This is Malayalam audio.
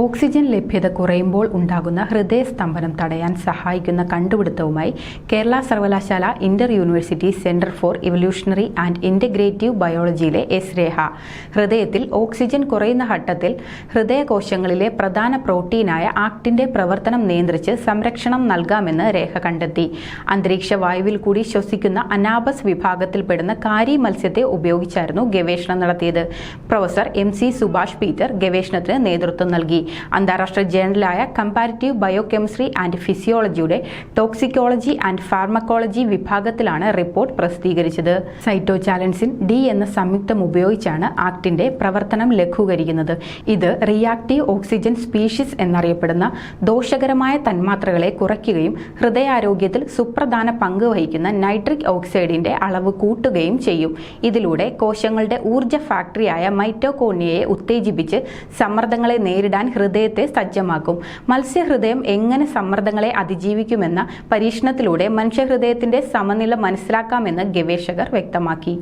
ഓക്സിജൻ ലഭ്യത കുറയുമ്പോൾ ഉണ്ടാകുന്ന ഹൃദയസ്തംഭനം തടയാൻ സഹായിക്കുന്ന കണ്ടുപിടുത്തവുമായി കേരള സർവകലാശാല inter university centre for evolutionary and integrative ബയോളജിയിലെ S Reha ഹൃദയത്തിൽ ഓക്സിജൻ കുറയുന്ന ഘട്ടത്തിൽ ഹൃദയകോശങ്ങളിലെ പ്രധാന പ്രോട്ടീനായ ആക്ടിന്റെ പ്രവർത്തനം നിയന്ത്രിച്ച് സംരക്ഷണം നൽകാമെന്ന് രേഖ കണ്ടെത്തി. അന്തരീക്ഷ വായുവിൽ കൂടി ശ്വസിക്കുന്ന അനാബസ് വിഭാഗത്തിൽപ്പെടുന്ന കാരി മത്സ്യത്തെ ഉപയോഗിച്ചായിരുന്നു ഗവേഷണം നടത്തിയത്. Professor M C Subhash Peter ഗവേഷണത്തിന് നേതൃത്വം നൽകി. അന്താരാഷ്ട്ര ജേണലായ കമ്പാരിറ്റീവ് ബയോകെമിസ്ട്രി ആൻഡ് ഫിസിയോളജിയുടെ ടോക്സിക്കോളജി ആൻഡ് ഫാർമക്കോളജി വിഭാഗത്തിലാണ് റിപ്പോർട്ട് പ്രസിദ്ധീകരിച്ചത്. സൈറ്റോചാലൻസിൻ ഡി എന്ന സംയുക്തം ഉപയോഗിച്ചാണ് ആക്ടിന്റെ പ്രവർത്തനം ലഘൂകരിക്കുന്നത്. ഇത് റിയാക്റ്റീവ് ഓക്സിജൻ സ്പീഷീസ് എന്നറിയപ്പെടുന്ന ദോഷകരമായ തന്മാത്രകളെ കുറയ്ക്കുകയും ഹൃദയാരോഗ്യത്തിൽ സുപ്രധാന പങ്ക് വഹിക്കുന്ന നൈട്രിക് ഓക്സൈഡിന്റെ അളവ് കൂട്ടുകയും ചെയ്യും. ഇതിലൂടെ കോശങ്ങളുടെ ഊർജ ഫാക്ടറിയായ മൈറ്റോകോണിയയെ ഉത്തേജിപ്പിച്ച് സമ്മർദ്ദങ്ങളെ നേരിടാൻ ഹൃദയത്തെ സജ്ജമാക്കും. മത്സ്യഹൃദയം എങ്ങനെ സമ്മർദ്ദങ്ങളെ അതിജീവിക്കുമെന്ന പരീക്ഷണത്തിലൂടെ മനുഷ്യഹൃദയത്തിന്റെ സമനില മനസ്സിലാക്കാമെന്ന് ഗവേഷകർ വ്യക്തമാക്കി.